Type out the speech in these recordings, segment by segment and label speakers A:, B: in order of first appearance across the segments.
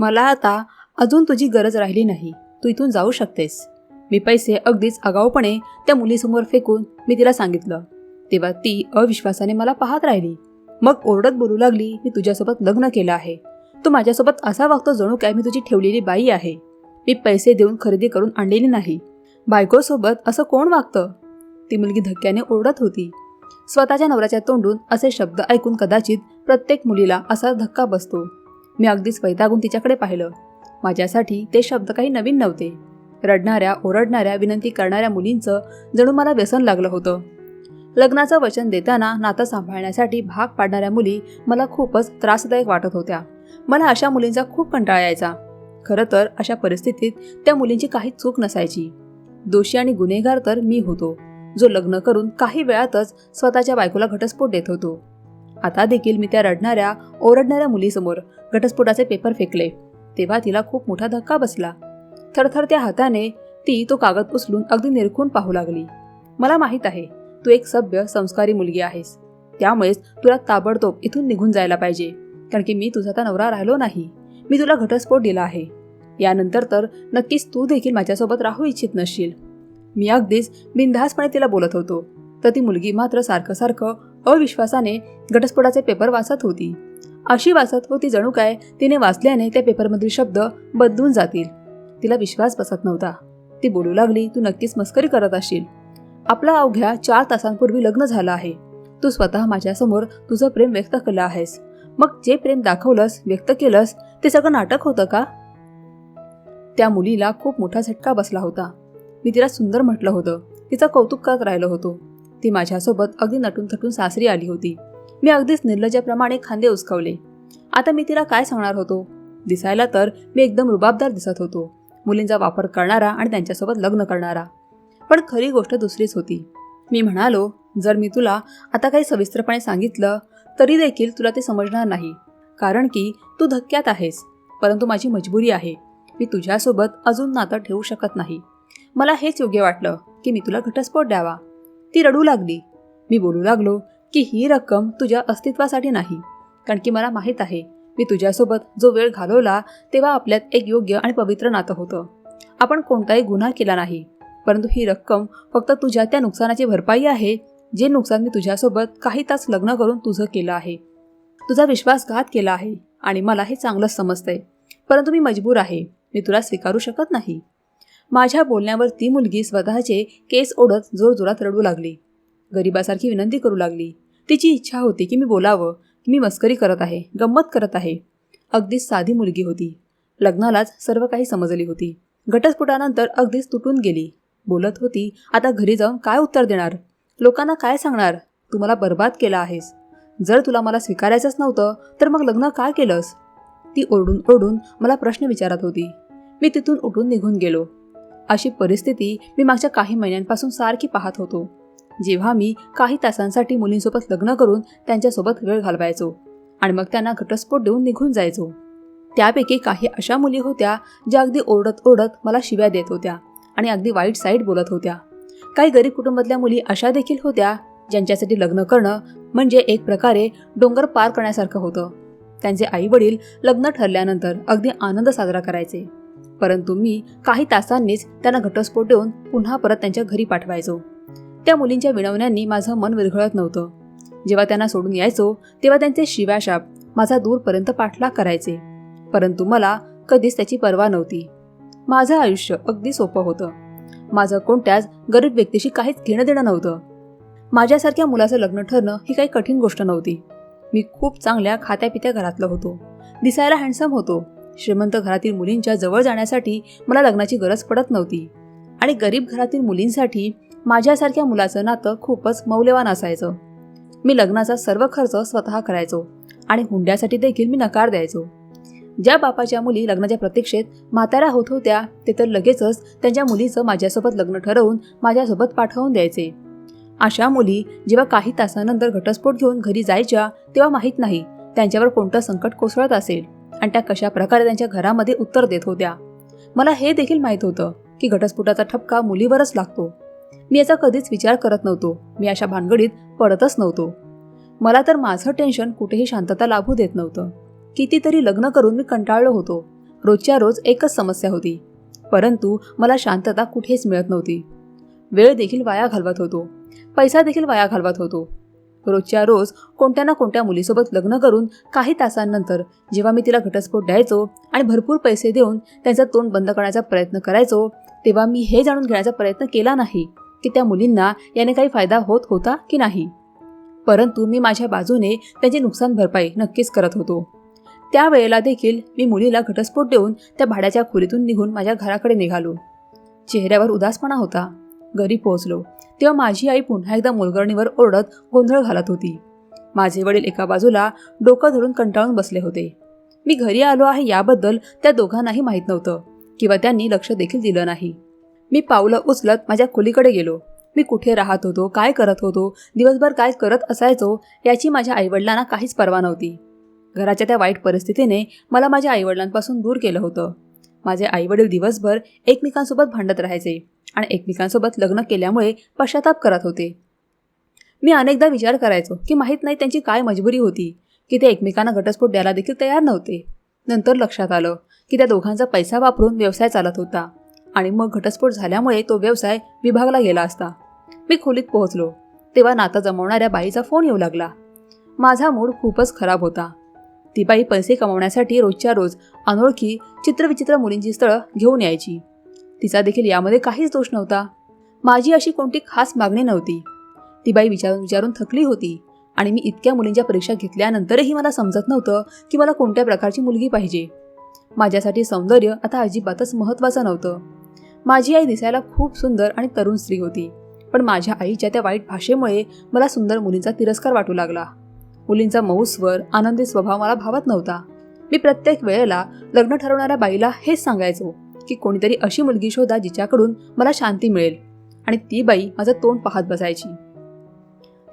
A: मला आता अजून तुझी गरज राहिली नाही. तू इथून जाऊ शकतेस. मी पैसे अगदीच आगाऊपणे त्या मुलीसमोर फेकून मी तिला सांगितलं. तेव्हा ती अविश्वासाने मला पाहत राहिली. मग ओरडत बोलू लागली मी तुझ्यासोबत लग्न केलं आहे. तू माझ्यासोबत असा वागतो जणू काय मी तुझी ठेवलेली बाई आहे. मी पैसे देऊन खरेदी करून आणलेली नाही. बायकोसोबत असं कोण वागतं? ती मुलगी धक्क्याने ओरडत होती. स्वतःच्या नवऱ्याच्या तोंडून असे शब्द ऐकून कदाचित प्रत्येक मुलीला असा धक्का बसतो. मी अगदीच वैतागून तिच्याकडे पाहिलं. माझ्यासाठी ते शब्द काही नवीन नव्हते. रडणाऱ्या ओरडणाऱ्या विनंती करणाऱ्या मुलींचं जणू मला व्यसन लागलं होतं. लग्नाचं वचन देताना नातं सांभाळण्यासाठी भाग पाडणाऱ्या मुली मला खूपच त्रासदायक वाटत होत्या. मला अशा मुलींचा खूप कंटाळा यायचा. खरं तर अशा परिस्थितीत त्या मुलींची काही चूक नसायची. दोषी आणि गुन्हेगार तर मी होतो जो लग्न करून काही वेळातच स्वतःच्या बायकोला घटस्फोट देत होतो. आता देखील मी त्या रडणाऱ्या ओरडणाऱ्या मुलीसमोर घटस्फोटाचे पेपर फेकले. तेव्हा तिला खूप मोठा धक्का बसला. थरथर त्या हाताने ती तो कागद उचलून अगदी निरखून पाहू लागली. मला माहीत आहे तू एक सभ्य संस्कारी मुलगी आहेस. त्यामुळेच तुला ताबडतोब इथून निघून जायला पाहिजे कारण की मी तुझा आता नवरा राहिलो नाही. मी तुला घटस्फोट दिला आहे. यानंतर तर नक्कीच तू देखील माझ्यासोबत राहू इच्छित नसशील. मी अगदीच बिनधासपणे तिला बोलत होतो. तर ती मुलगी मात्र सारखं सारखं अविश्वासाने घटस्फोटाचे पेपर वाचत होती. अशी वाचत होती जणू काय तिने वाचल्याने त्या पेपरमधील शब्द बदलून जातील. तिला विश्वास बसत नव्हता. ती बोलू लागली तू नक्कीच मस्करी करत असशील. आपला अवघ्या चार तासांपूर्वी लग्न झालं आहे. तू स्वतः माझ्यासमोर तुझं प्रेम व्यक्त केलं आहेस. मग जे प्रेम दाखवलंस व्यक्त केलंस ते सगळं नाटक होतं का? त्या मुलीला खूप मोठा झटका बसला होता. मी तिला सुंदर म्हटलं होतं. तिचं कौतुक करत राहिलो होतो. ती माझ्यासोबत अगदी नटून थटून सासरी आली होती. मी अगदीच निर्लज्याप्रमाणे खांदे उचकावले आता मी तिला काय सांगणार होतो? दिसायला तर मी एकदम रुबाबदार दिसत होतो. मुलींचा वापर करणारा आणि त्यांच्यासोबत लग्न करणारा. पण खरी गोष्ट दुसरीच होती. मी म्हणालो जर मी तुला आता काही सविस्तरपणे सांगितलं तरी देखील तुला ते समजणार नाही. कारण की तू धक्क्यात आहेस परंतु माझी मजबुरी आहे. मी तुझ्यासोबत अजून नातं ठेवू शकत नाही. मला हेच योग्य वाटलं की मी तुला घटस्फोट द्यावा. ती रडू लागली. मी बोलू लागलो की ही रक्कम तुझ्या अस्तित्वासाठी नाही. कारण की मला माहीत आहे मी तुझ्यासोबत जो वेळ घालवला तेव्हा आपल्यात एक योग्य आणि पवित्र नातं होतं. आपण कोणताही गुन्हा केला नाही परंतु ही रक्कम फक्त तुझ्या त्या नुकसानाची भरपाई आहे जे नुकसान मी तुझ्यासोबत काही तास लग्न करून तुझं केलं आहे. तुझा विश्वासघात केला आहे आणि मला हे चांगलंच समजतंय. परंतु मी मजबूर आहे मी तुला स्वीकारू शकत नाही. माझ्या बोलण्यावर ती मुलगी स्वतःचे केस ओढत जोरजोरात रडू लागली. गरिबासारखी विनंती करू लागली. तिची इच्छा होती की मी बोलावं की मी मस्करी करत आहे गंमत करत आहे. अगदीच साधी मुलगी होती. लग्नालाच सर्व काही समजली होती. घटस्फोटानंतर अगदीच तुटून गेली. बोलत होती आता घरी जाऊन काय उत्तर देणार? लोकांना काय सांगणार? तू मला बर्बाद केला आहेस. जर तुला मला स्वीकारायचंच नव्हतं तर मग लग्न काय केलंस? ती ओरडून ओरडून मला प्रश्न विचारत होती. मी तिथून उठून निघून गेलो. अशी परिस्थिती मी मागच्या काही महिन्यांपासून सारखी पाहत होतो. जेव्हा मी काही तासांसाठी मुलींसोबत लग्न करून त्यांच्यासोबत वेळ घालवायचो आणि मग त्यांना घटस्फोट देऊन निघून जायचो. त्यापैकी काही अशा मुली होत्या ज्या अगदी ओरडत ओरडत मला शिव्या देत होत्या आणि अगदी वाईट साईड बोलत होत्या. काही गरीब कुटुंबातल्या मुली अशा देखील होत्या ज्यांच्यासाठी लग्न करणं म्हणजे एक प्रकारे डोंगर पार करण्यासारखं होतं. त्यांचे आई वडील लग्न ठरल्यानंतर अगदी आनंद साजरा करायचे. परंतु मी काही तासांनीच त्यांना घटस्फोट देऊन पुन्हा परत त्यांच्या घरी पाठवायचो. त्या मुलींच्या विनवण्यांनी माझं मन विरघळत नव्हतं. जेव्हा त्यांना सोडून यायचो तेव्हा त्यांचे शिव्याशाप माझा दूरपर्यंत पाठलाग करायचे. परंतु मला कधीच त्याची पर्वा नव्हती. माझं आयुष्य अगदी सोपं होतं. माझं कोणत्याच गरीब व्यक्तीशी काहीच घेणं देणं नव्हतं. माझ्यासारख्या मुलाचं लग्न ठरणं ही काही कठीण गोष्ट नव्हती. मी खूप चांगल्या खात्यापित्या घरातलं होतो. दिसायला हँडसम होतो. श्रीमंत घरातील मुलींच्या जवळ जाण्यासाठी मला लग्नाची गरज पडत नव्हती. आणि गरीब घरातील मुलींसाठी माझ्यासारख्या मुलाचं नातं खूपच मौल्यवान असायचं. मी लग्नाचा सर्व खर्च स्वतः करायचो आणि हुंड्यासाठी देखील मी नकार द्यायचो. ज्या बापाच्या मुली लग्नाच्या प्रतीक्षेत म्हाताऱ्या होत होत्या ते तर लगेचच त्यांच्या मुलीचं माझ्यासोबत लग्न ठरवून माझ्यासोबत पाठवून द्यायचे. अशा मुली जेव्हा काही तासानंतर घटस्फोट घेऊन घरी जायच्या तेव्हा माहीत नाही त्यांच्यावर कोणतं संकट कोसळत असेल. आणि त्या कशा प्रकारे त्यांच्या घरामध्ये उत्तर देत होत्या. मला हे देखील माहीत होतं की घटस्फोटाचा ठपका मुलीवरच लागतो. मी याचा कधीच विचार करत नव्हतो. मी अशा भानगडीत पडतच नव्हतो. मला तर माझं टेन्शन कुठेही शांतता लाभू देत नव्हतं. कितीतरी लग्न करून मी कंटाळलो होतो. रोजच्या रोज एकच समस्या होती. परंतु मला शांतता कुठेच मिळत नव्हती. वेळ देखील वाया घालवत होतो. पैसा देखील वाया घालवत होतो. रोजच्या रोज कोणत्या ना कोणत्या मुलीसोबत लग्न करून काही तासांनंतर जेव्हा मी तिला घटस्फोट द्यायचो आणि भरपूर पैसे देऊन त्यांचं तोंड बंद करण्याचा प्रयत्न करायचो तेव्हा मी हे जाणून घेण्याचा प्रयत्न केला नाही की त्या मुलींना याने काही फायदा होत होता की नाही. परंतु मी माझ्या बाजूने त्यांची नुकसान भरपाई नक्कीच करत होतो. त्यावेळेला देखील मी मुलीला घटस्फोट देऊन त्या भाड्याच्या खोलीतून निघून माझ्या घराकडे निघालो. चेहऱ्यावर उदासपणा होता. घरी पोहोचलो. तेव्हा माझी आई पुन्हा एकदा मुलगरणीवर ओरडत गोंधळ घालत होती. माझे वडील एका बाजूला डोकं धरून कंटाळून बसले होते. मी घरी आलो आहे याबद्दल त्या दोघांनाही माहीत नव्हतं किंवा त्यांनी लक्ष देखील दिलं नाही. मी पावलं उचलत माझ्या खोलीकडे गेलो. मी कुठे राहत होतो काय करत होतो दिवसभर काय करत असायचो याची माझ्या आईवडिलांना काहीच पर्वा नव्हती. घराच्या त्या वाईट परिस्थितीने मला माझ्या आईवडिलांपासून दूर केलं होतं. माझे आईवडील दिवसभर एकमेकांसोबत भांडत राहायचे. आणि एकमेकांसोबत लग्न केल्यामुळे पश्चाताप करत होते. मी अनेकदा विचार करायचो की माहीत नाही त्यांची काय मजबुरी होती की ते एकमेकांना घटस्फोट द्यायला देखील तयार नव्हते. नंतर लक्षात आलं की त्या दोघांचा पैसा वापरून व्यवसाय चालत होता आणि मग घटस्फोट झाल्यामुळे तो व्यवसाय विभागला गेला असता. मी खोलीत पोहोचलो तेव्हा नातं जमवणाऱ्या बाईचा फोन येऊ लागला. माझा मूड खूपच खराब होता. ती बाई पैसे कमवण्यासाठी रोजच्या रोज अनोळखी चित्रविचित्र मुलींची स्थळं घेऊन यायची. तिचा देखील यामध्ये काहीच दोष नव्हता. माझी अशी कोणती खास मागणी नव्हती. ती बाई विचारून विचारून थकली होती आणि मी इतक्या मुलींच्या परीक्षा घेतल्यानंतरही मला समजत नव्हतं की मला कोणत्या प्रकारची मुलगी पाहिजे. माझ्यासाठी सौंदर्य आता अजिबातच महत्त्वाचं नव्हतं. माझी आई दिसायला खूप सुंदर आणि तरुण स्त्री होती पण माझ्या आईच्या त्या वाईट भाषेमुळे मला सुंदर मुलींचा तिरस्कार वाटू लागला. मुलींचा मऊ स्वर आनंदी स्वभाव मला भावत नव्हता. मी प्रत्येक वेळेला लग्न ठरवणाऱ्या बाईला हेच सांगायचो. की कोणीतरी अशी मुलगी शोधा जिच्याकडून मला शांती मिळेल. आणि ती बाई माझं तोंड पाहत बसायची.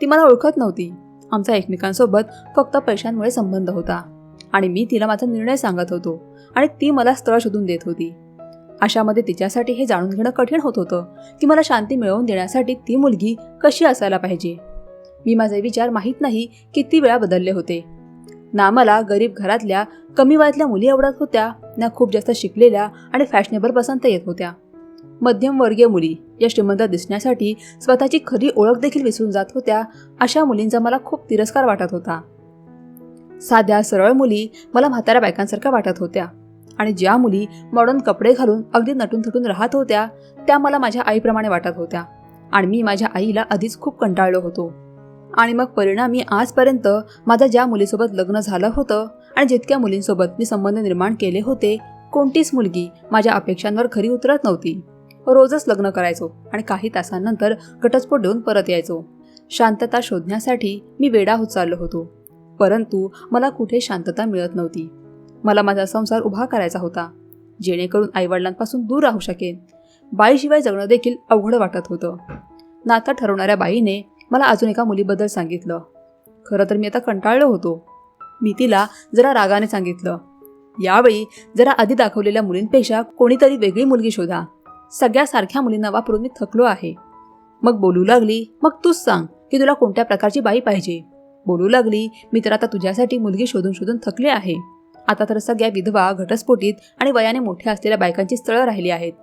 A: ती मला ओळखत नव्हती. आमचा एकमेकांसोबत फक्त पैशांमुळे संबंध होता. आणि मी तिला माझा निर्णय सांगत होतो. आणि ती मला स्थळ शोधून देत होती. अशामध्ये तिच्यासाठी हे जाणून घेणं कठीण होत होतं की मला शांती मिळवून देण्यासाठी ती मुलगी कशी असायला पाहिजे. मी माझे विचार माहीत नाही किती वेळा बदलले होते. ना मला गरीब घरातल्या कमी वयातल्या मुली आवडत होत्या ना खूप जास्त शिकलेल्या आणि फॅशनेबल पसंत येत होत्या. मध्यमवर्गीय मुली या श्रीमंत दिसण्यासाठी स्वतःची खरी ओळख देखील विसरून जात होत्या अशा मुलींचा मला खूप तिरस्कार वाटत होता. साध्या सरळ मुली मला म्हाताऱ्या बायकांसारख्या वाटत होत्या आणि ज्या मुली मॉडर्न कपडे घालून अगदी नटून थटून राहत होत्या त्या मला माझ्या आईप्रमाणे वाटत होत्या आणि मी माझ्या आईला आधीच खूप कंटाळलो होतो. आणि मग परिणामी आजपर्यंत माझं ज्या मुलीसोबत लग्न झालं होतं आणि जितक्या मुलींसोबत मी संबंध निर्माण केले होते कोणतीच मुलगी माझ्या अपेक्षांवर खरी उतरत नव्हती. रोजच लग्न करायचो आणि काही तासांनंतर घटस्फोट देऊन परत यायचो. शांतता शोधण्यासाठी मी वेडा होत चाललो होतो. परंतु मला कुठे शांतता मिळत नव्हती. मला माझा संसार उभा करायचा होता जेणेकरून आईवडिलांपासून दूर राहू शकेन. बाईशिवाय जगणं देखील अवघड वाटत होतं. नातं ठरवणाऱ्या बाईने मला अजून एका मुलीबद्दल सांगितलं. खरं तर मी आता कंटाळलो होतो. मी तिला जरा रागाने सांगितलं. यावेळी जरा आधी दाखवलेल्या मुलींपेक्षा कोणीतरी वेगळी मुलगी शोधा. सगळ्या सारख्या मुलींना वापरून मी थकलो आहे. मग बोलू लागली मग तूच सांग की तुला कोणत्या प्रकारची बाई पाहिजे? बोलू लागली मी तर आता तुझ्यासाठी मुलगी शोधून शोधून थकले आहे. आता तर सगळ्या विधवा घटस्फोटीत आणि वयाने मोठ्या असलेल्या बायकांची स्थळं राहिली आहेत.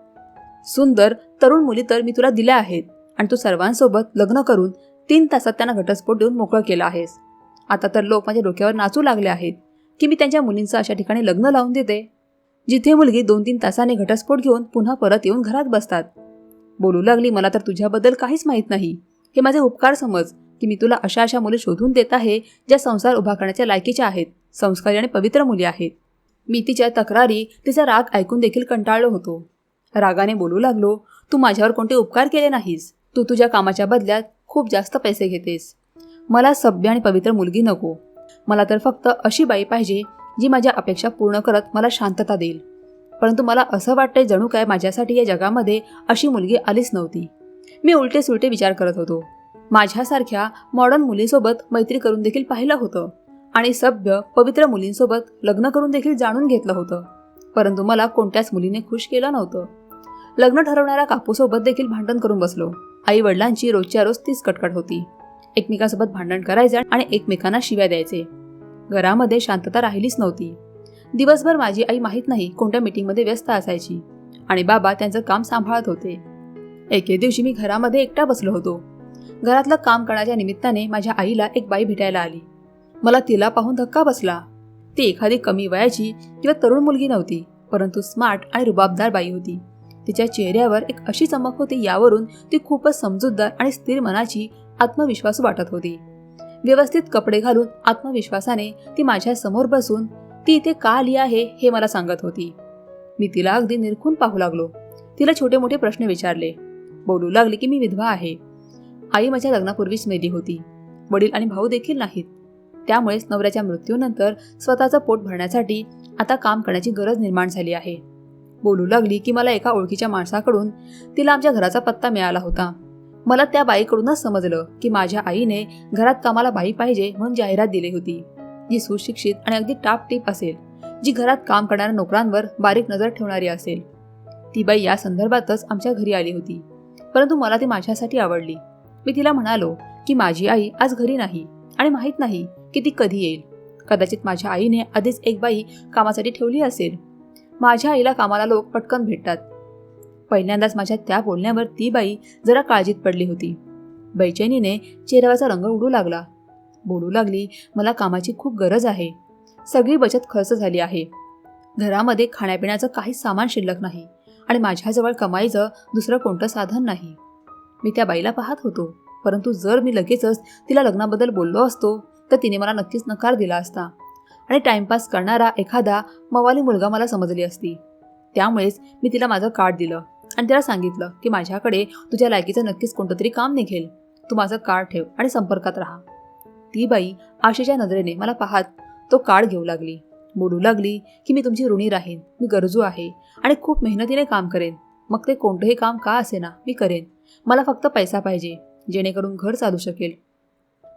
A: सुंदर तरुण मुली तर मी तुला दिल्या आहेत आणि तू सर्वांसोबत लग्न करून तीन तासात त्यांना घटस्फोट देऊन मोकळं केलं आहेस. आता तर लोक माझ्या डोक्यावर नाचू लागले आहेत की मी त्यांच्या मुलींचं अशा ठिकाणी लग्न लावून देते. जिथे मुलगी दोन तीन तासाने घटस्फोट घेऊन पुन्हा परत येऊन घरात बसतात. बोलू लागली मला तर तुझ्याबद्दल काहीच माहीत नाही. हे माझे उपकार समज की मी तुला अशा अशा मुली शोधून देत आहे ज्या संसार उभा करण्याच्या लायकीच्या आहेत संस्कारी आणि पवित्र मुली आहेत. मी तिच्या तक्रारी तिचा राग ऐकून देखील कंटाळलो होतो. रागाने बोलू लागलो तू माझ्यावर कोणते उपकार केले नाहीस? तू तुझ्या कामाच्या बदल्यात खूप जास्त पैसे घेतेस. मला सभ्य आणि पवित्र मुलगी नको. मला तर फक्त अशी बाई पाहिजे जी माझ्या अपेक्षा पूर्ण करत मला शांतता देईल. परंतु मला असं वाटतंय जणू काय माझ्यासाठी या जगामध्ये अशी मुलगी आलीच नव्हती. मी उलटे सुलटे विचार करत होतो. माझ्यासारख्या मॉडर्न मुलीसोबत मैत्री करून देखील पाहिलं होतं. आणि सभ्य पवित्र मुलींसोबत लग्न करून देखील जाणून घेतलं होतं. परंतु मला कोणत्याच मुलीने खुश केलं नव्हतं. लग्न ठरवणाऱ्या कापूसोबत देखील भांडण करून बसलो. आई वडिलांची रोजच्या रोज तीच कटकट होती. एकमेकांसोबत भांडण करायचे आणि एकमेकांना शिव्या द्यायचे. घरामध्ये शांतता राहिलीच नव्हती. दिवसभर माझी आई माहीत नाही कोणत्या मीटिंगमध्ये व्यस्त असायची आणि बाबा त्यांचं काम सांभाळत होते. एके दिवशी मी घरामध्ये एकटा बसलो होतो. घरातलं काम करण्याच्या निमित्ताने माझ्या आईला एक बाई भेटायला आली. मला तिला पाहून धक्का बसला. ती एखादी कमी वयाची किंवा तरुण मुलगी नव्हती परंतु स्मार्ट आणि रुबाबदार बाई होती. तिच्या चेहऱ्यावर एक अशी चमक होती यावरून ती खूपच समजूतदार आणि स्थिर मनाची आत्मविश्वासू वाटत होती. व्यवस्थित कपडे घालून आत्मविश्वासाने ती माझ्यासमोर बसून ती इथे का आली आहे? हे मला सांगत होती. मी तिला अगदी निरखून पाहू लागलो. तिला छोटे मोठे प्रश्न विचारले. बोलू लागले की मी विधवा आहे. आई माझ्या लग्नापूर्वीच मेली होती. वडील आणि भाऊ देखील नाहीत. त्यामुळेच नवऱ्याच्या मृत्यूनंतर स्वतःचं पोट भरण्यासाठी आता काम करण्याची गरज निर्माण झाली आहे. बोलू लागली की मला एका ओळखीच्या माणसाकडून तिला आमच्या घराचा पत्ता मिळाला होता. मला त्या बाईकडूनच समजलं की माझ्या आईने घरात कामाला बाई पाहिजे म्हणून जाहिरात दिली होती. जी सुशिक्षित आणि अगदी टापटीप असेल जी घरात काम करणाऱ्या नोकरांवर बारीक नजर ठेवणारी असेल. ती बाई या संदर्भातच आमच्या घरी आली होती परंतु मला ती माझ्यासाठी आवडली. मी तिला म्हणालो की माझी आई आज घरी नाही आणि माहीत नाही की ती कधी येईल. कदाचित माझ्या आईने आधीच एक बाई कामासाठी ठेवली असेल. माझ्या आईला कामाला लोक पटकन भेटतात. पहिल्यांदाच माझ्या त्या बोलण्यावर ती बाई जरा काळजीत पडली होती. बैचैनीने चेहऱ्याचा रंग उडू लागला. बोलू लागली मला कामाची खूप गरज आहे. सगळी बचत खर्च झाली आहे. घरामध्ये खाण्यापिण्याचं काहीच सामान शिल्लक नाही आणि माझ्याजवळ कमाईचं दुसरं कोणतं साधन नाही. मी त्या बाईला पाहत होतो परंतु जर मी लगेचच तिला लग्नाबद्दल बोललो असतो तर तिने मला नक्कीच नकार दिला असता. आणि टाइमपास करणारा एखादा मवाली मुलगा मला समजली असती. त्यामुळेच मी तिला माझं कार्ड दिलं आणि तिला सांगितलं की माझ्याकडे तुझ्या लायकीचं नक्कीच कोणतं तरी काम निघेल. तू माझं कार्ड ठेव आणि संपर्कात राहा. ती बाई आशेच्या नजरेने मला पाहत तो कार्ड घेऊ लागली. बोलू लागली की मी तुमची ऋणी राहीन मी गरजू आहे आणि खूप मेहनतीने काम करेन. मग ते कोणतंही काम का असे ना मी करेन. मला फक्त पैसा पाहिजे जेणेकरून घर चालू शकेल.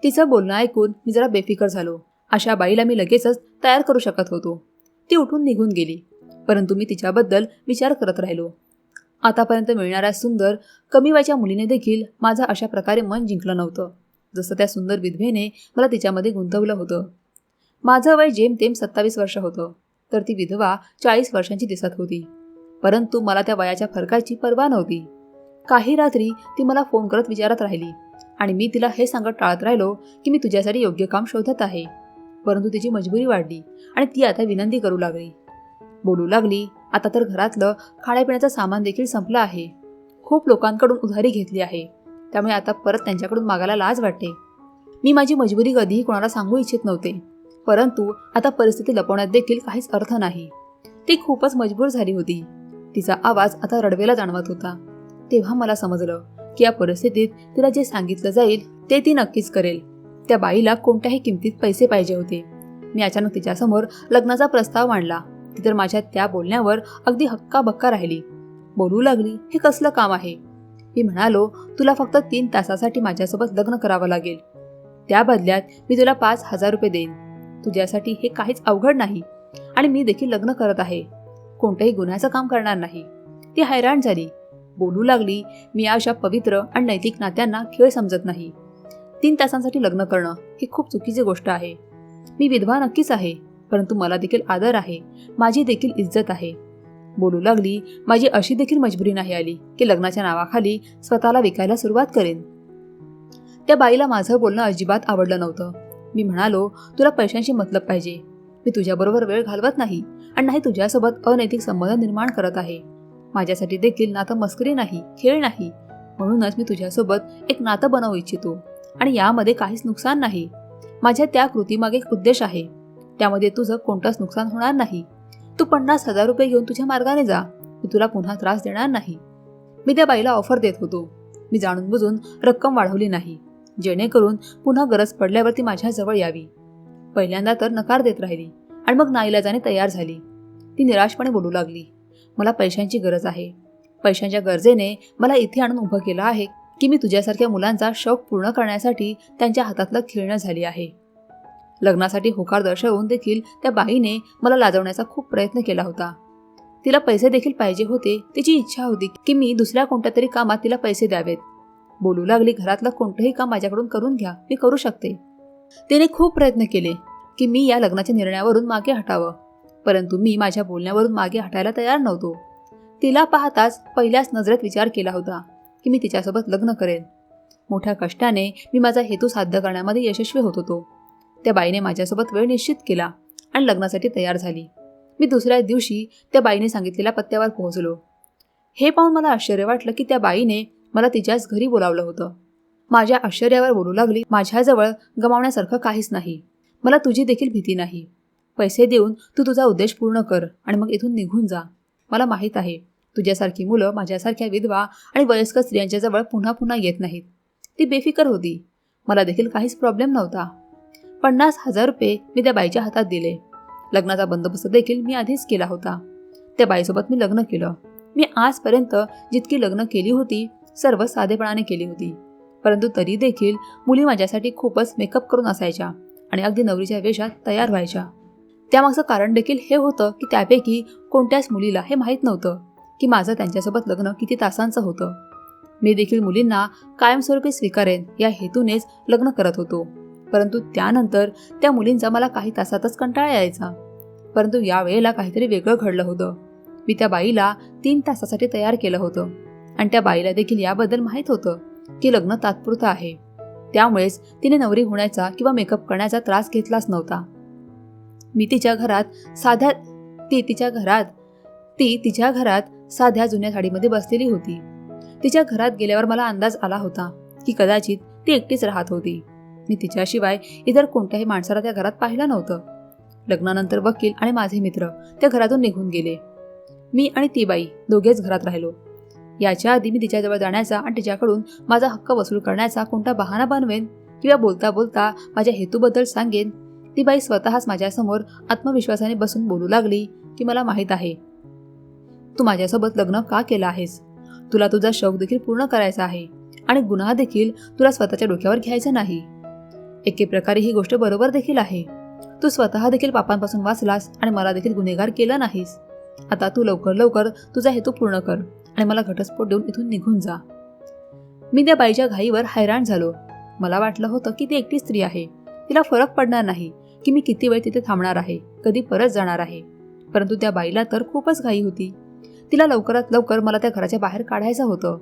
A: तिचं बोलणं ऐकून मी जरा बेफिकर झालो. अशा बाईला मी लगेचच तयार करू शकत होतो. ती उठून निघून गेली. परंतु मी तिच्याबद्दल विचार करत राहिलो. आतापर्यंत मिळणाऱ्या सुंदर कमी वयाच्या मुलीने देखील माझं अशा प्रकारे मन जिंकलं नव्हतं. जसं त्या सुंदर विधवेने मला तिच्यामध्ये गुंतवलं होतं. माझं वय जेमतेम सत्तावीस वर्ष होतं तर ती विधवा चाळीस वर्षांची दिसत होती. परंतु मला त्या वयाच्या फरकाची पर्वा नव्हती. काही रात्री ती मला फोन करत विचारत राहिली आणि मी तिला हे सांगत टाळत राहिलो की मी तुझ्यासाठी योग्य काम शोधत आहे. परंतु तिची मजबुरी वाढली आणि ती आता विनंती करू लागली. बोलू लागली आता तर घरातलं खाण्यापिण्याचं सामान देखील संपलं आहे. खूप लोकांकडून उधारी घेतली आहे. त्यामुळे आता परत त्यांच्याकडून मागायला लाज वाटते. मी माझी मजबुरी कधीही कोणाला सांगू इच्छित नव्हते. परंतु आता परिस्थिती लपवण्यात देखील काहीच अर्थ नाही. ती खूपच मजबूर झाली होती. तिचा आवाज आता रडवेला जाणवत होता. तेव्हा मला समजलं की या परिस्थितीत तिला जे सांगितलं जाईल ते ती नक्कीच करेल. त्या बाईला कोणत्याही किमतीत पैसे पाहिजे होते. मी अचानक तिच्यासमोर लग्नाचा प्रस्ताव मांडला. ती तर माझ्या त्या बोलण्यावर अगदी हक्का बक्का राहिली. बोलू लागली हे कसलं काम आहे? मी म्हणालो तुला फक्त तीन तासासाठी माझ्यासोबत लग्न करावं लागेल. त्या बदल्यात मी तुला पाच हजार रुपये देईन. तुझ्यासाठी हे काहीच अवघड नाही. आणि मी देखील लग्न करत आहे. कोणत्याही गुन्ह्याचं काम करणार नाही. ती हैराण झाली. बोलू लागली मी अशा पवित्र आणि नैतिक नात्यांना खेळ समजत नाही. तीन तासांसाठी लग्न करणं ही खूप चुकीची गोष्ट आहे. मी विधवा नक्कीच आहे परंतु मला देखील आदर आहे. माझी देखील इज्जत आहे. बोलू लागली माझी अशी देखील मजबुरी नाही आली की लग्नाच्या नावाखाली स्वतःला विकायला सुरुवात करेन. त्या बाईला माझं बोलणं अजिबात आवडलं नव्हतं. मी म्हणालो तुला पैशांशी मतलब पाहिजे. मी तुझ्याबरोबर वेळ घालवत नाही आणि नाही तुझ्यासोबत अनैतिक संबंध निर्माण करत आहे. माझ्यासाठी देखील नातं मस्करी नाही खेळ नाही. म्हणूनच मी तुझ्यासोबत एक नातं बनवू इच्छितो. आणि यामध्ये काहीच नुकसान नाही. माझ्या त्या कृतीमागे एक उद्देश आहे. त्यामध्ये तुझं कोणतंच नुकसान होणार नाही. तू पन्नास हजार रुपये घेऊन तुझ्या मार्गाने जा. मी तुला पुन्हा त्रास देणार नाही. मी त्या बाईला ऑफर देत होतो. मी जाणून बुजून रक्कम वाढवली नाही. जेणेकरून पुन्हा गरज पडल्यावर ती माझ्याजवळ यावी. पहिल्यांदा तर नकार देत राहिली आणि मग नाईलाजाने तयार झाली. ती निराशपणे बोलू लागली. मला पैशांची गरज आहे. पैशांच्या गरजेने मला इथे आणून उभं केलं आहे. की मी तुझ्यासारख्या मुलांचा शौक पूर्ण करण्यासाठी त्यांच्या हातातलं खेळणं झाली आहे. लग्नासाठी होकार दर्शवून देखील त्या बाईने मला लाजवण्याचा खूप प्रयत्न केला होता. तिला पैसे देखील पाहिजे होते तिची इच्छा होती की मी दुसऱ्या कोणत्या तरी कामात तिला पैसे द्यावेत. बोलू लागली घरातलं कोणतंही काम माझ्याकडून करून घ्या मी करू शकते. तिने खूप प्रयत्न केले की मी या लग्नाच्या निर्णयावरून मागे हटावं परंतु मी माझ्या बोलण्यावरून मागे हटायला तयार नव्हतो. तिला पाहताच पहिल्याच नजरेत विचार केला होता. की मी तिच्यासोबत लग्न करेन. मोठ्या कष्टाने मी माझा हेतू साध्य करण्यामध्ये यशस्वी होत होतो. त्या बाईने माझ्यासोबत वेळ निश्चित केला आणि लग्नासाठी तयार झाली. मी दुसऱ्या दिवशी त्या बाईने सांगितलेल्या पत्त्यावर पोहोचलो. हे पाहून मला आश्चर्य वाटलं की त्या बाईने मला तिच्याच घरी बोलावलं होतं. माझ्या आश्चर्यावर बोलू लागली माझ्याजवळ गमावण्यासारखं काहीच नाही. मला तुझी देखील भीती नाही. पैसे देऊन तू तुझा उद्देश पूर्ण कर आणि मग इथून निघून जा. मला माहीत आहे तुझ्यासारखी मुलं माझ्यासारख्या विधवा आणि वयस्कर स्त्रियांच्या जवळ पुन्हा पुन्हा येत नाहीत. ती बेफिकर होती. मला देखील काहीच प्रॉब्लेम नव्हता. पन्नास हजार रुपये मी त्या बाईच्या हातात दिले. लग्नाचा बंदोबस्त देखील मी आधीच केला होता. त्या बाईसोबत मी लग्न केलं. मी आजपर्यंत जितकी लग्न केली होती सर्व साधेपणाने केली होती. परंतु तरी देखील मुली माझ्यासाठी खूपच मेकअप करून असायच्या आणि अगदी नवरीच्या वेशात तयार व्हायच्या. त्यामागचं कारण देखील हे होतं की त्यापैकी कोणत्याच मुलीला हे माहीत नव्हतं. की माझं त्यांच्यासोबत लग्न किती तासांचं होतं. मी देखील मुलींना कायमस्वरूपी स्वीकारेन या हेतूनेच लग्न करत होतो. परंतु त्यानंतर त्या मुलींचा मला काही तासातच कंटाळा यायचा. परंतु या वेळेला काहीतरी वेगळं घडलं होतं. मी त्या बाईला तीन तासासाठी तयार केलं होतं. आणि त्या बाईला देखील याबद्दल माहीत होतं की लग्न तात्पुरतं आहे. त्यामुळेच तिने नवरी होण्याचा किंवा मेकअप करण्याचा त्रास घेतलाच नव्हता. मी तिच्या घरात साध्या ती तिच्या घरात ती तिच्या घरात साध्या जुन्या साडीमध्ये बसलेली होती. तिच्या घरात गेल्यावर मला अंदाज आला होता की कदाचित ती एकटीच राहत होती. मी तिच्याशिवाय इतर कोणत्याही माणसाला त्या घरात पाहिलं नव्हतं. लग्नानंतर वकील आणि माझे मित्र त्या घरातून निघून गेले. मी आणि ती बाई दोघेच घरात राहिलो. याच्या आधी मी तिच्याजवळ जाण्याचा आणि तिच्याकडून माझा हक्क वसूल करण्याचा कोणता बहाणा बनवेन किंवा बोलता बोलता माझ्या हेतूबद्दल सांगेन? ती बाई स्वतःच माझ्यासमोर आत्मविश्वासाने बसून बोलू लागली की मला माहीत आहे. तू माझ्यासोबत लग्न का केलं आहेस? तुला तुझा शौक देखील पूर्ण करायचा आहे आणि गुन्हा देखील तुला स्वतःच्या डोक्यावर घ्यायचा नाही. एके प्रकारे ही गोष्ट बरोबर देखील आहे. तू स्वतः देखील पापांपासून वाचलास आणि मला देखील गुन्हेगार केला नाहीस. आता तू लवकर लवकर तुझा हेतू पूर्ण कर आणि मला घटस्फोट देऊन इथून निघून जा. मी त्या बाईच्या घाईवर हैराण झालो. मला वाटलं होतं की ती एकटी स्त्री आहे. तिला फरक पडणार नाही की मी किती वेळ तिथे थांबणार आहे कधी परत जाणार आहे. परंतु त्या बाईला तर खूपच घाई होती. तिला लवकरात लवकर मला त्या घराच्या बाहेर काढायचं होतं.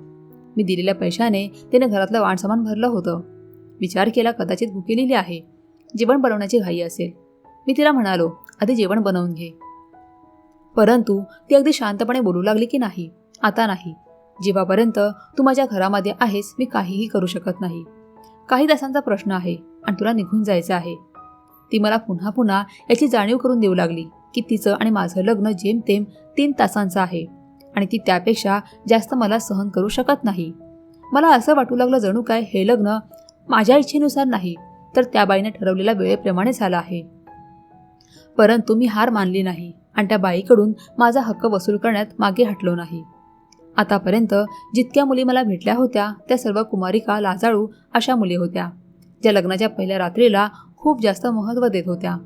A: मी दिलेल्या पैशाने तिने घरातलं वाणसामान भरलं होतं. विचार केला कदाचित भुकेलेली आहे. जेवण बनवण्याची घाई असेल. मी तिला म्हणालो आधी जेवण बनवून घे. परंतु ती अगदी शांतपणे बोलू लागली की नाही. आता नाही. जेव्हापर्यंत तू माझ्या घरामध्ये आहेस मी काहीही करू शकत नाही. काही तासांचा प्रश्न आहे आणि तुला निघून जायचं आहे. ती मला पुन्हा पुन्हा याची जाणीव करून देऊ लागली की तिचं आणि माझं लग्न जेमतेम तीन तासांचं आहे. आणि ती त्यापेक्षा जास्त मला सहन करू शकत नाही. मला असं वाटू लागलं जणू काय हे लग्न माझ्या इच्छेनुसार नाही तर त्या बाईने ठरवलेल्या वेळेप्रमाणे झालं आहे. परंतु मी हार मानली नाही आणि त्या बाईकडून माझा हक्क वसूल करण्यात मागे हटलो नाही. आतापर्यंत जितक्या मुली मला भेटल्या होत्या त्या सर्व कुमारिका लाजाळू अशा मुली होत्या ज्या लग्नाच्या पहिल्या रात्रीला खूप जास्त महत्त्व देत होत्या.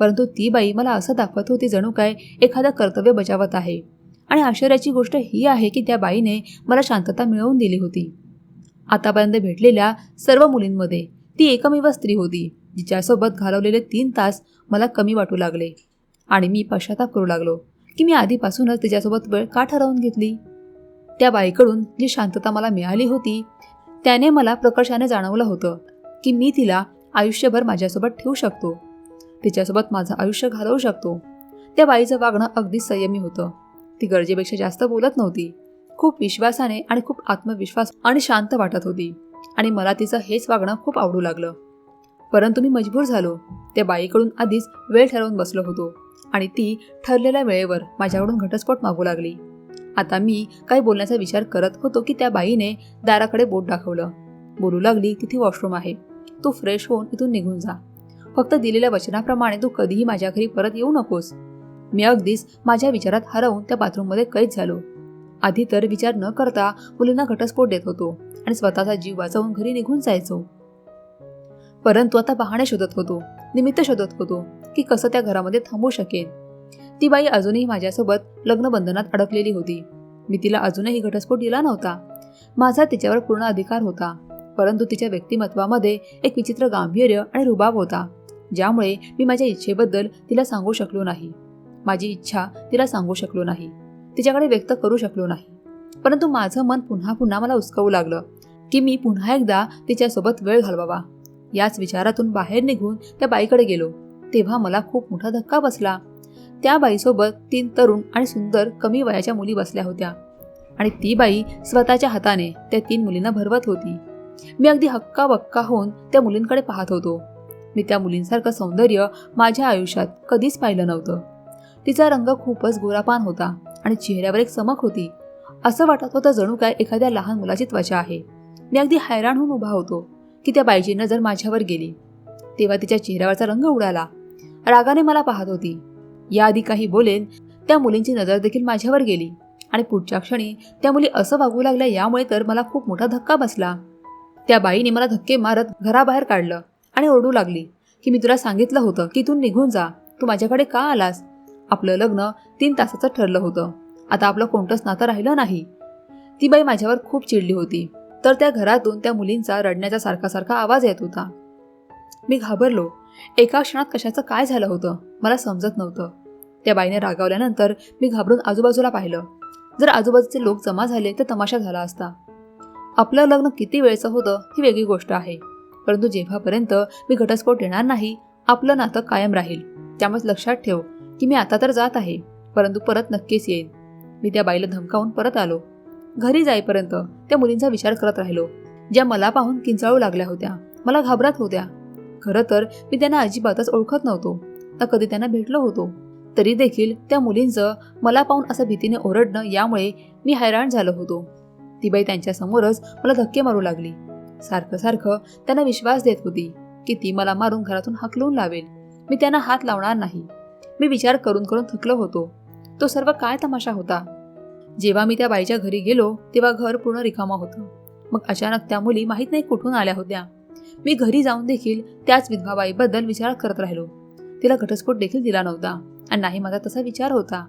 A: परंतु ती बाई मला असं दाखवत होती जणू काय एखादं कर्तव्य बजावत आहे आणि आश्चर्याची गोष्ट ही आहे की त्या बाईने मला शांतता मिळवून दिली होती. आतापर्यंत भेटलेल्या सर्व मुलींमध्ये ती एकमेव स्त्री होती जिच्यासोबत घालवलेले तीन तास मला कमी वाटू लागले आणि मी पश्चाताप करू लागलो की मी आधीपासूनच तिच्यासोबत वेळ का ठरवून घेतली? त्या बाईकडून जी शांतता मला मिळाली होती त्याने मला प्रकर्षाने जाणवलं होतं की मी तिला आयुष्यभर माझ्यासोबत ठेवू शकतो तिच्यासोबत माझं आयुष्य घालवू शकतो. त्या बाईचं वागणं अगदी संयमी होतं. ती गरजेपेक्षा जास्त बोलत नव्हती. खूप विश्वासाने आणि खूप आत्मविश्वास आणि शांत वाटत होती आणि मला तिचं हेच वागणं खूप आवडू लागलं. परंतु मी मजबूर झालो. त्या बाईकडून आधीच वेळ ठरवून बसलो होतो आणि ती ठरलेल्या वेळेवर माझ्याकडून घटस्फोट मागू लागली. आता मी काही बोलण्याचा विचार करत होतो की त्या बाईने दाराकडे बोट दाखवलं. बोलू लागली तिथे वॉशरूम आहे. तू फ्रेश होऊन इथून निघून जा. फक्त दिलेल्या वचनाप्रमाणे तू कधीही माझ्या घरी परत येऊ नकोस. मी अगदीच माझ्या विचारात हरवून त्या बाथरूममध्ये कैद झालो. आधी तर विचार न करता मुलींना घटस्फोट देत होतो आणि स्वतःचा जीव वाचवून घरी निघून जायचो. परंतु आता बहाणे शोधत होतो निमित्त शोधत होतो की कसं त्या घरामध्ये थांबू शकेन. ती बाई अजूनही माझ्यासोबत लग्नबंधनात अडकलेली होती. मी तिला अजूनही घटस्फोट दिला नव्हता. माझा तिच्यावर पूर्ण अधिकार होता परंतु तिच्या व्यक्तिमत्वामध्ये एक विचित्र गांभीर्य आणि रुबाब होता ज्यामुळे मी माझ्या इच्छेबद्दल तिला सांगू शकलो नाही. माझी इच्छा तिला सांगू शकलो नाही. तिच्याकडे व्यक्त करू शकलो नाही. परंतु माझं मन पुन्हा पुन्हा मला उचकवू लागलं की मी पुन्हा एकदा तिच्यासोबत वेळ घालवावा. याच विचारातून बाहेर निघून त्या बाईकडे गेलो. तेव्हा मला खूप मोठा धक्का बसला. त्या बाईसोबत तीन तरुण आणि सुंदर कमी वयाच्या मुली बसल्या होत्या. आणि ती बाई स्वतःच्या हाताने त्या तीन मुलींना भरवत होती. मी अगदी हक्का बक्का होऊन त्या मुलींकडे पाहत होतो. मी त्या मुलींसारखं सौंदर्य माझ्या आयुष्यात कधीच पाहिलं नव्हतं. तिचा रंग खूपच गोरापान होता आणि चेहऱ्यावर एक चमक होती. असं वाटत होतं जणू काय एखाद्या लहान मुलाची त्वचा आहे. मी अगदी हैराण होऊन उभा होतो की त्या बाईची नजर माझ्यावर गेली. तेव्हा तिच्या चेहऱ्यावरचा रंग उडाला. रागाने मला पाहत होती. याआधी काही बोलेन त्या मुलींची नजर देखील माझ्यावर गेली आणि पुढच्या क्षणी त्या मुली असं वागू लागल्या यामुळे तर मला खूप मोठा धक्का बसला. त्या बाईने मला धक्के मारत घराबाहेर काढलं आणि ओरडू लागली की मी तुला सांगितलं होतं की तू निघून जा. तू माझ्याकडे का आलास? आपलं लग्न तीन तासाचं ठरलं होतं. आता आपलं कोणतंच नातं राहिलं नाही. ती बाई माझ्यावर खूप चिडली होती. तर त्या घरातून त्या मुलींचा रडण्याचा सारखा सारखा आवाज येत होता. मी घाबरलो. एका क्षणात कशाचं काय झालं होतं? मला समजत नव्हतं. त्या बाईने रागावल्यानंतर मी घाबरून आजूबाजूला पाहिलं. जर आजूबाजूचे लोक जमा झाले तर तमाशा झाला असता. आपलं लग्न किती वेळचं होतं ही वेगळी गोष्ट आहे. परंतु जेव्हापर्यंत मी घटस्फोट येणार नाही आपलं नातं कायम राहील. त्यामुळे लक्षात ठेव की मी आता तर जात आहे परंतु परत नक्कीच येईन. मी त्या बाईला धमकावून परत आलो. घरी जाईपर्यंत त्या मुलींचा विचार करत राहिलो. ज्या मला पाहून किंचाळू लागल्या होत्या मला घाबरत होत्या. खरं तर मी त्यांना अजिबातच ओळखत नव्हतो. ना कधी त्यांना भेटलो होतो. तरी देखील त्या मुलींचं मला पाहून असं भीतीने ओरडणं यामुळे मी हैराण झालो होतो. ती बाई त्यांच्यासमोरच मला धक्के मारू लागली. सारखं सारखं त्यांना विश्वास देत होती की ती मला मारून घरातून हकलून लावेल. मी त्यांना हात लावणार नाही. मी विचार करून करून थकलो होतो. तो सर्व काय तमाशा होता? जेव्हा मी त्या बाईच्या घरी गेलो तेव्हा घर पूर्ण रिकामा होतं. मग अचानक त्या मुली माहीत नाही कुठून आल्या होत्या. मी घरी जाऊन देखील त्याच विधवा बाईबद्दल विचार करत राहिलो. तिला घटस्फोट देखील दिला नव्हता आणि नाही माझा तसा विचार होता.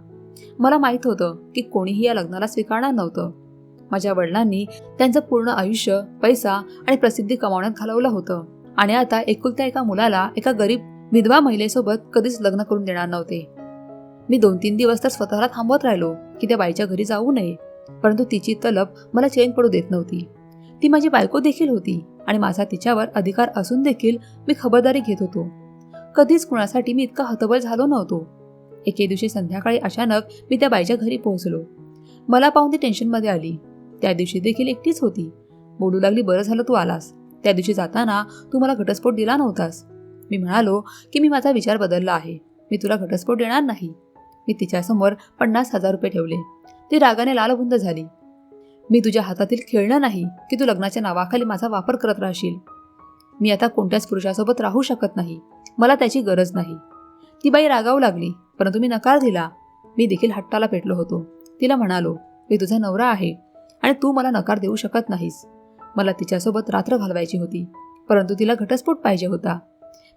A: मला माहीत होतं की कोणीही या लग्नाला स्वीकारणार नव्हतं. माझ्या वडिलांनी त्यांचं पूर्ण आयुष्य पैसा आणि प्रसिद्धी कमावण्यात घालवलं होतं. आणि आता एकुलत्या एका मुलाला एका गरीब विधवा महिलेसोबत कधीच लग्न करून देणार नव्हते. मी दोन तीन दिवस तर स्वतःला थांबवत राहिलो की त्या बाईच्या घरी जाऊ नये परंतु तिची तलब मला चैन पडू देत नव्हती. ती माझी बायको देखील होती आणि माझा तिच्यावर अधिकार असून देखील मी खबरदारी घेत होतो. कधीच कुणासाठी मी इतका हतबल झालो नव्हतो. एके दिवशी संध्याकाळी अचानक मी त्या बाईच्या घरी पोहोचलो. मला पाहून ती टेन्शनमध्ये आली. त्या दिवशी देखील एकटीच होती. बोलू लागली बरं झालं तू आलास. त्या दिवशी जाताना तू मला घटस्फोट दिला नव्हतास. मी म्हणालो की मी माझा विचार बदलला आहे. मी तुला घटस्फोट देणार नाही. मी तिच्यासमोर पन्नास हजार रुपये ठेवले. ती रागाने लालबुंद झाली. मी तुझ्या हातातील खेळणं नाही की तू लग्नाच्या नावाखाली माझा वापर करत राहशील. मी आता कोणत्याच पुरुषासोबत राहू शकत नाही. मला त्याची गरज नाही. ती बाई रागावू लागली परंतु मी नकार दिला. मी देखील हट्टाला पेटलो होतो. तिला म्हणालो मी तुझा नवरा आहे आणि तू मला नकार देऊ शकत नाहीस. मला तिच्यासोबत रात्र घालवायची होती परंतु तिला घटस्फोट पाहिजे होता.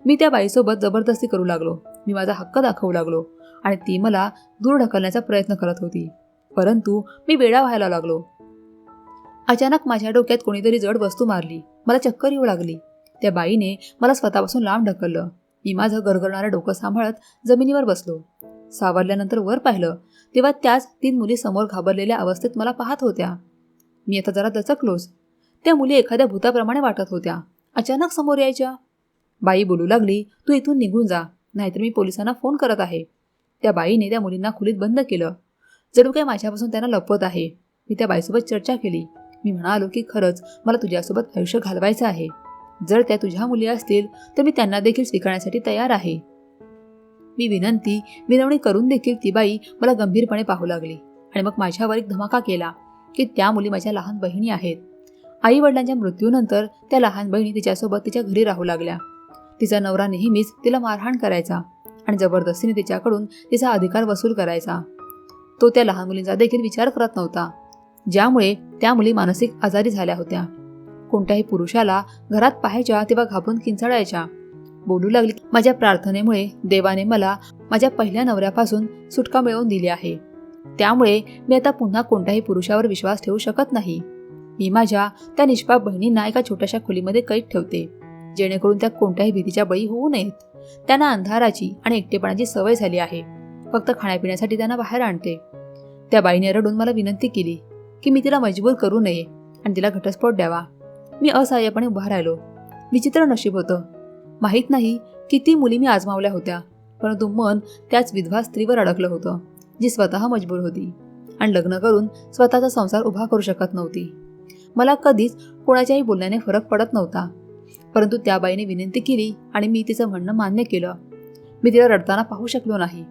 A: मी त्या बाईसोबत जबरदस्ती करू लागलो. मी माझा हक्क दाखवू लागलो आणि ती मला दूर ढकलण्याचा प्रयत्न करत होती. परंतु मी वेळा व्हायला लागलो. अचानक माझ्या डोक्यात कोणीतरी जड वस्तू मारली. मला चक्कर येऊ लागली. त्या बाईने मला स्वतःपासून लांब ढकललं. मी माझं गरगरणारं डोकं सांभाळत जमिनीवर बसलो. सावरल्यानंतर वर पाहिलं तेव्हा त्याच तीन मुली समोर घाबरलेल्या अवस्थेत मला पाहत होत्या. मी आता जरा दचकलोच. त्या मुली एखाद्या भूताप्रमाणे वाटत होत्या. अचानक समोर यायच्या. बाई बोलू लागली तू इथून निघून जा नाहीतर मी पोलिसांना फोन करत आहे. त्या बाईने त्या मुलींना खोलीत बंद केलं. जणू काय माझ्यापासून त्यांना लपवत आहे. मी त्या बाईसोबत चर्चा केली. मी म्हणालो की खरंच मला तुझ्यासोबत आयुष्य घालवायचं आहे. जर त्या तुझ्या मुली असतील तर मी त्यांना देखील स्वीकारण्यासाठी तयार आहे. मी विनंती विनवणी करून देखील ती बाई मला गंभीरपणे पाहू लागली आणि मग माझ्यावर एक धमाका केला की त्या मुली माझ्या लहान बहिणी आहेत. आई वडिलांच्या मृत्यूनंतर त्या लहान बहिणी तिच्यासोबत तिच्या घरी राहू लागल्या. तिचा नवरा नेहमीच तिला मारहाण करायचा आणि जबरदस्तीने तिच्याकडून तिचा अधिकार वसूल करायचा. तो त्या लहान मुलींचा देखील विचार करत नव्हता. ज्यामुळे त्या मुली मानसिक आजारी झाल्या होत्या. कोणत्याही पुरुषाला घरात पाहायच्या तेव्हा घाबरून किंचाळायच्या. बोलू लागली माझ्या प्रार्थनेमुळे देवाने मला माझ्या पहिल्या नवऱ्यापासून सुटका मिळवून दिली आहे. त्यामुळे मी आता पुन्हा कोणत्याही पुरुषावर विश्वास ठेवू शकत नाही. मी माझ्या त्या निष्पाप बहिणींना एका छोट्याशा खोलीमध्ये कैद ठेवते. जेणेकरून त्या कोणत्याही भीतीच्या बळी होऊ नयेत. त्यांना अंधाराची आणि एकटेपणाची सवय झाली आहे. फक्त खाण्यापिण्यासाठी त्यांना बाहेर आणते. त्या बाईने रडून मला विनंती केली की मी तिला मजबूर करू नये आणि तिला घटस्फोट द्यावा. मी असहाय्यपणे उभा राहिलो. विचित्र नशीब होतं. माहीत नाही किती मुली मी आजमावल्या होत्या परंतु मन त्याच विधवा स्त्रीवर अडकलं होतं जी स्वतः मजबूर होती आणि लग्न करून स्वतःचा संसार उभा करू शकत नव्हती. मला कधीच कोणाच्याही बोलण्याने फरक पडत नव्हता. परंतु त्या बाईने विनंती केली आणि मी तिचं म्हणणं मान्य केलं. मी तिला रडताना पाहू शकलो नाही.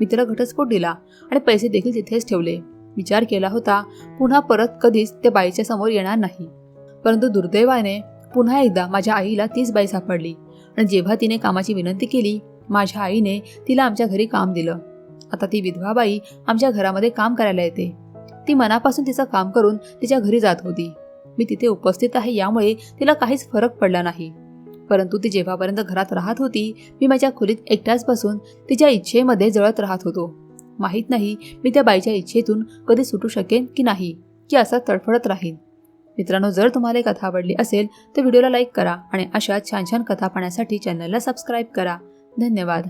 A: मी तिला घटस्फोट दिला आणि पैसे देखील तिथेच ठेवले. विचार केला होता पुन्हा परत कधीच त्या बाईच्या समोर येणार नाही. परंतु दुर्दैवाने पुन्हा एकदा माझ्या आईला तीच बाई सापडली आणि जेव्हा तिने कामाची विनंती केली माझ्या आईने तिला आमच्या घरी काम दिलं. आता ती विधवा बाई आमच्या घरामध्ये काम करायला येते. ती मनापासून तिचं काम करून तिच्या घरी जात होती. मी तिथे उपस्थित आहे यामुळे तिला काहीच फरक पडला नाही. परंतु ती जेव्हापर्यंत घरात राहत होती मी माझ्या खोलीत एकट्याच बसून तिच्या इच्छेमध्ये जळत राहत होतो. माहीत नाही मी त्या बाईच्या इच्छेतून कधी सुटू शकेन की नाही की असा तडफडत राहीन. मित्रांनो जर तुम्हाला ही कथा आवडली असेल तर व्हिडिओला लाईक करा आणि अशा छान छान कथा पाहण्यासाठी चॅनलला सबस्क्राईब करा. धन्यवाद.